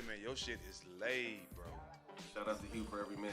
man, your shit is laid, bro. Shout out to Hugh for every man.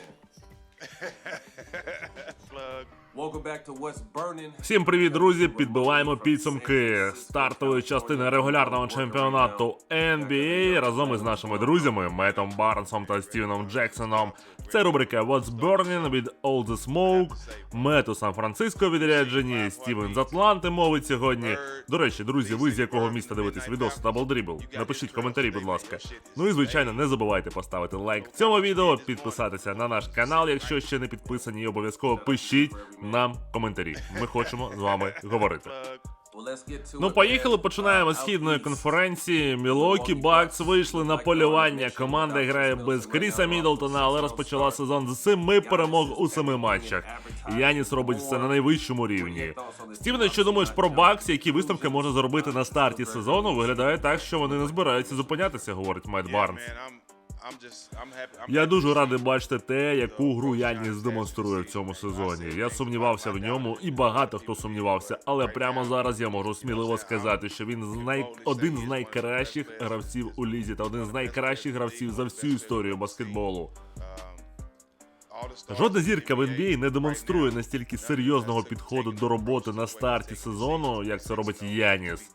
Всім привіт, друзі! Підбиваємо підсумки стартової частини регулярного чемпіонату NBA разом із нашими друзями Метом Барнсом та Стівеном Джексоном. Це рубрика What's Burning від All The Smoke. Мет у Сан-Франциско відряджені, Стівен з Атланти мовить сьогодні. До речі, друзі, ви з якого міста дивитесь відоси Double Dribble? Напишіть коментарі, будь ласка. Ну і звичайно, не забувайте поставити лайк цьому відео, підписатися на наш канал, якщо ще не підписані, обов'язково пишіть нам коментарі. Ми хочемо з вами говорити. Ну, поїхали. Починаємо східної конференції. Мілокі Бакс вийшли на полювання. Команда грає без Кріса Мідлтона, але розпочала сезон з семи перемог у семи матчах. Яніс робить все на найвищому рівні. Стівене, що думаєш про Бакс, які виставки може зробити на старті сезону? Виглядає так, що вони не збираються зупинятися, говорить Yeah, Барнс. Я дуже радий бачити те, яку гру Яніс демонструє в цьому сезоні. Я сумнівався в ньому, і багато хто сумнівався. Але прямо зараз я можу сміливо сказати, що він з най... один з найкращих гравців у лізі та один з найкращих гравців за всю історію баскетболу. all Жодна зірка в NBA не демонструє настільки серйозного підходу до роботи на старті сезону, як це робить. Яніс.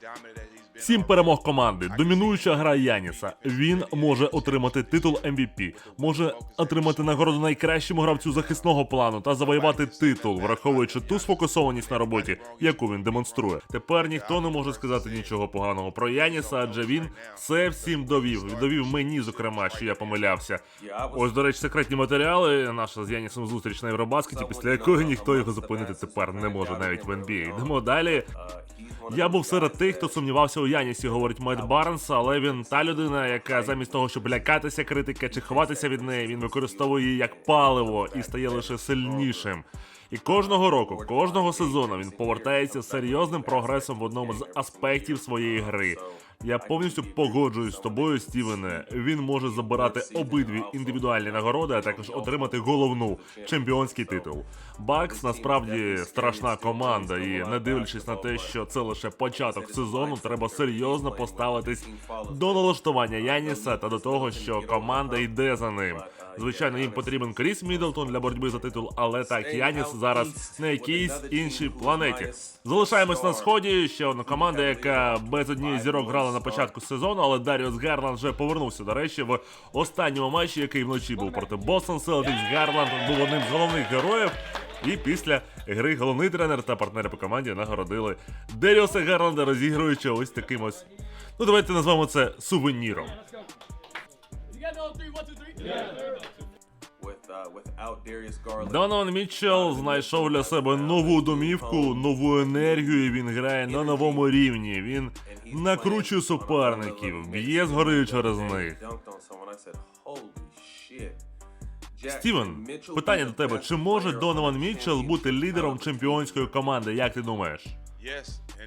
Сім перемог команди, домінуюча гра Яніса. Він може отримати титул MVP, може отримати нагороду найкращому гравцю захисного плану та завоювати титул, враховуючи ту сфокусованість на роботі, яку він демонструє. Тепер ніхто не може сказати нічого поганого про Яніса, адже він все всім довів. Довів мені, зокрема, що я помилявся. Ось, до речі, секретні матеріали. Наша з Янісом зустріч на Євробаскеті, після якої ніхто його зупинити тепер не може навіть в NBA. Йдемо далі. Я був серед тих, хто сумнівався у Янісі, говорить Мед Барнс, але він та людина, яка замість того, щоб лякатися критики чи ховатися від неї, він використовує її як паливо і стає лише сильнішим. І кожного року, кожного сезону він повертається з серйозним прогресом в одному з аспектів своєї гри. Я повністю погоджуюсь з тобою, Стівене. Він може забирати обидві індивідуальні нагороди, а також отримати головну чемпіонський титул. Бакс насправді страшна команда, і не дивлячись на те, що це лише початок сезону, треба серйозно поставитись до налаштування Яніса та до того, що команда йде за ним. Звичайно, їм потрібен Кріс Міддлтон для боротьби за титул, але так Яніс зараз на якійсь іншій планеті. Залишаємось на сході. Ще одна команда, яка без однієї зірок грала на початку сезону, але Даріус Гарланд вже повернувся. До речі, в останньому матчі, який вночі був проти Бостон Селтикс, Гарланд був одним з головних героїв. І після гри головний тренер та партнери по команді нагородили Деріуса Гарланда, розігруючи ось таким ось. Ну давайте назвемо це сувеніром. Uh. Донован Мітчелл знайшов для себе нову домівку, нову енергію. і Він грає на новому рівні. Він накручує суперників, б'є згори через них. Стівен, питання до тебе: чи може Донован Мітчелл бути лідером чемпіонської команди? Як ти думаєш?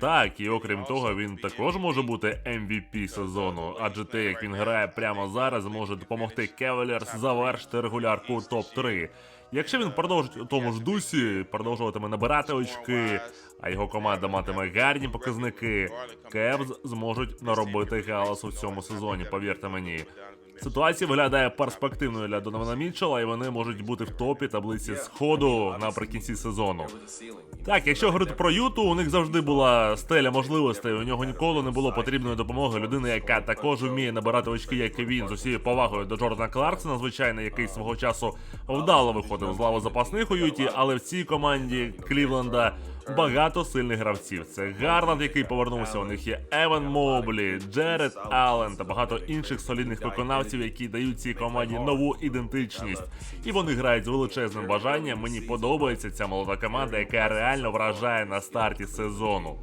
Так, і окрім того, він також може бути MVP сезону, адже те, як він грає прямо зараз, може допомогти Кевелерс завершити регулярку топ 3 Якщо він продовжить у тому ж дусі, продовжуватиме набирати очки, а його команда матиме гарні показники, Кевз зможуть наробити галасу в цьому сезоні. Повірте мені. Ситуація виглядає перспективною для Донована Мітчелла, і вони можуть бути в топі таблиці сходу наприкінці сезону. Так, якщо говорити про Юту, у них завжди була стеля можливостей. У нього ніколи не було потрібної допомоги людини, яка також вміє набирати очки, як і він, з усією повагою до Джордана Кларксона, звичайно, який свого часу вдало виходив з лави запасних у Юті, але в цій команді Клівленда багато сильних гравців. Це Гарланд, який повернувся. У них є Еван Моблі, Джеред Аллен та багато інших солідних виконавців, які дають цій команді нову ідентичність. І вони грають з величезним бажанням. Мені подобається ця молода команда, яка реально вражає на старті сезону.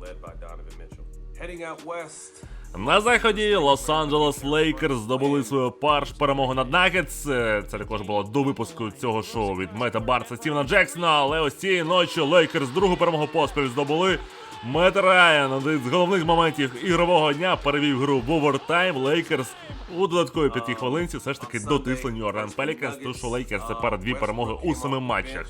На заході Лос-Анджелес Лейкерс здобули свою перш перемогу над Нагетс. Це також було до випуску цього шоу від Мета Барса Стівена Джексона. Але ось цієї ночі Лейкерс другу перемогу поспіль здобули. Мет Райан, один з головних моментів ігрового дня, перевів гру в овертайм. Лейкерс у додатковій п'ятій хвилинці все ж таки дотисли Нью Орлеан Пеліканс, тому що Лейкерс тепер дві перемоги у семи матчах.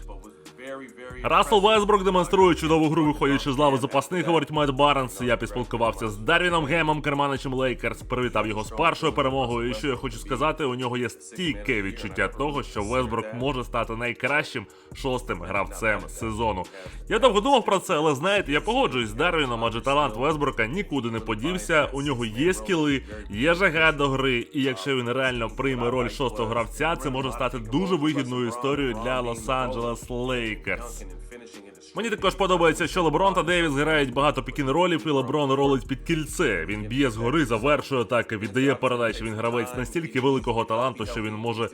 Рассел Весбрук демонструє чудову гру, виходячи з лави запасних, говорить Мет Барнс. Я поспілкувався з Дарвіном Гемом, керманичем Лейкерс, привітав його з першою перемогою. І що я хочу сказати, у нього є стійке відчуття того, що Весбрук може стати найкращим шостим гравцем сезону. Я довго думав про це, але знаєте, я погоджуюсь з Дарвіном, адже талант Весбрука нікуди не подівся. У нього є скіли, є жага до гри, і якщо він реально прийме роль шостого гравця, це може стати дуже вигідною історією для Лос-Анджелес Лейкерс. Мені також подобається, що Леброн та Девіс грають багато пікін ролів, і Леброн ролить під кільце. Він б'є згори, завершує атаки, віддає передачі. Він гравець настільки великого таланту, що він може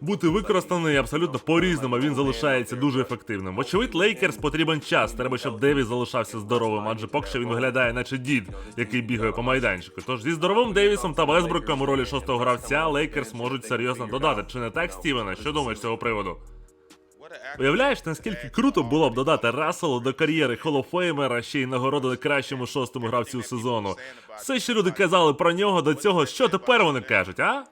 бути використаний абсолютно по-різному. Він залишається дуже ефективним. Вочевидь, Лейкерс потрібен час. Треба, щоб Девіс залишався здоровим, адже поки що він виглядає, наче дід, який бігає по майданчику. Тож зі здоровим Девісом та Весбруком у ролі шостого гравця Лейкерс можуть серйозно додати. Чи не так, Стівене? Що думаєш з цього приводу? Уявляєш, наскільки круто було б додати Расселу до кар'єри Холофеймера ще й нагороду кращому шостому гравцю сезону. Все, що люди казали про нього до цього, що тепер вони кажуть, а?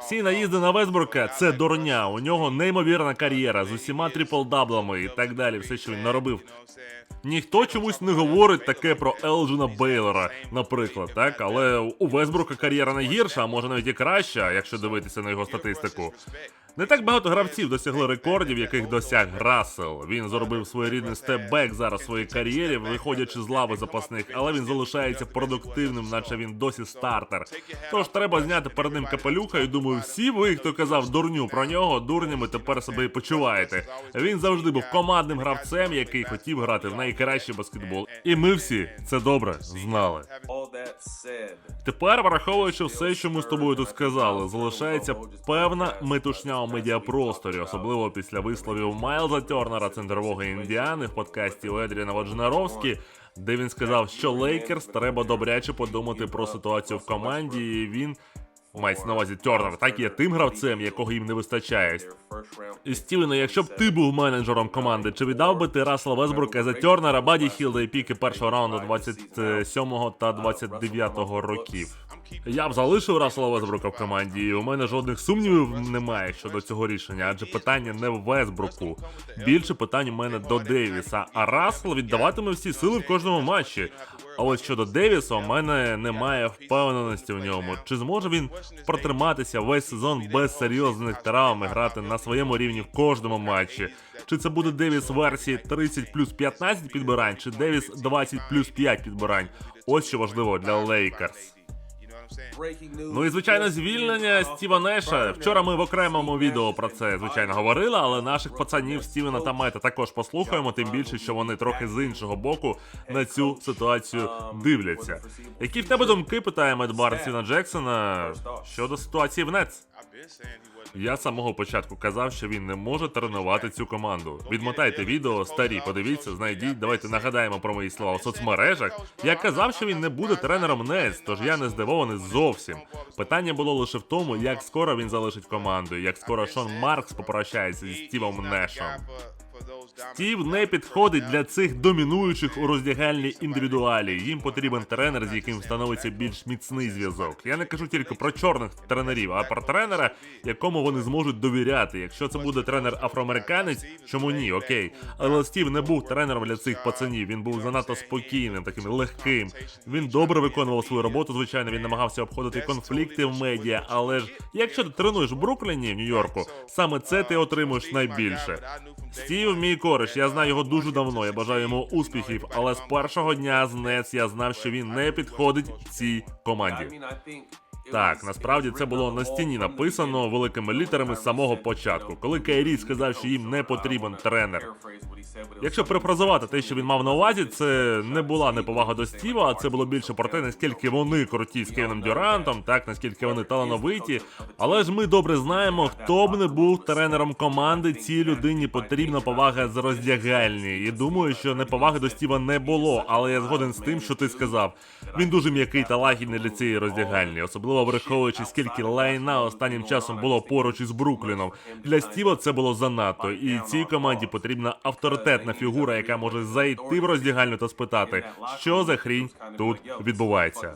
Всі наїзди на Весбурка це дурня. У нього неймовірна кар'єра з усіма трипл-даблами і так далі. Все, що він наробив. Ніхто чомусь не говорить таке про Елджина Бейлора, наприклад, так? Але у Весбрука кар'єра не гірша, а може навіть і краща, якщо дивитися на його статистику. Не так багато гравців досягли рекордів, яких досяг Рассел. Він зробив своєрідний степ-бек зараз в своїй кар'єрі, виходячи з лави запасних, але він залишається продуктивним, наче він досі стартер. Тож треба зняти перед ним капелюха, і думаю, всі ви, хто казав дурню про нього, дурнями тепер себе і почуваєте. Він завжди був командним гравцем, який хотів грати в найкращий баскетбол. І ми всі це добре знали. Тепер, враховуючи все, що ми з тобою тут сказали, залишається певна метушня медіапросторі, особливо після висловів Майлза Тернера, центрового індіани, в подкасті у Едріана Воджнаровські, де він сказав, що Лейкерс треба добряче подумати про ситуацію в команді, і він. Мається на увазі Тернер, так є тим гравцем, якого їм не вистачає. І якщо б ти був менеджером команди, чи віддав би ти Расла Весбрука за Тернера, Баді Хілда і піки першого раунду 27 та 29 років? Я б залишив Расла Весбрука в команді, і у мене жодних сумнівів немає щодо цього рішення, адже питання не в Весбруку. Більше питань у мене до Девіса, а Рассел віддаватиме всі сили в кожному матчі. А ось щодо Девіса, у мене немає впевненості в ньому. Чи зможе він протриматися весь сезон без серйозних травм і грати на своєму рівні в кожному матчі? Чи це буде Девіс версії 30 плюс 15 підбирань, чи Девіс 20 плюс 5 підбирань? Ось що важливо для Лейкерс. Ну і звичайно, звільнення Стіва Неша. Вчора ми в окремому відео про це звичайно говорили, але наших пацанів Стівена та Мета також послухаємо, тим більше, що вони трохи з іншого боку на цю ситуацію дивляться. Які в тебе думки? питає Мед Барн Стівена Джексона щодо ситуації в Нетс? Я з самого початку казав, що він не може тренувати цю команду. Відмотайте відео, старі, подивіться, знайдіть. Давайте нагадаємо про мої слова в соцмережах. Я казав, що він не буде тренером Нетс, тож я не здивований зовсім. Питання було лише в тому, як скоро він залишить команду, як скоро Шон Маркс попрощається зі Стівом Нешом. Стів не підходить для цих домінуючих у роздягальній індивідуалі. Їм потрібен тренер, з яким встановиться більш міцний зв'язок. Я не кажу тільки про чорних тренерів, а про тренера, якому вони зможуть довіряти. Якщо це буде тренер афроамериканець, чому ні? Окей. Але Стів не був тренером для цих пацанів. Він був занадто спокійним, таким легким. Він добре виконував свою роботу. Звичайно, він намагався обходити конфлікти в медіа. Але ж якщо ти тренуєш в Брукліні, в Нью-Йорку, саме це ти отримуєш найбільше. Стів, мій кореш, я знаю його дуже давно. Я бажаю йому успіхів, але з першого дня з Нец я знав, що він не підходить цій команді. Так, насправді це було на стіні написано великими літерами з самого початку. Коли Кайрі сказав, що їм не потрібен тренер. Якщо перефразувати те, що він мав на увазі, це не була неповага до Стіва, а це було більше про те, наскільки вони круті з Кевіном Дюрантом, так наскільки вони талановиті. Але ж ми добре знаємо, хто б не був тренером команди, цій людині потрібна повага з роздягальні. І думаю, що неповаги до Стіва не було, але я згоден з тим, що ти сказав. Він дуже м'який та лагідний для цієї роздягальні, особливо враховуючи, скільки лайна останнім часом було поруч із Брукліном. Для Стіва це було занадто, і цій команді потрібна авторитетна фігура, яка може зайти в роздягальню та спитати, що за хрінь тут відбувається.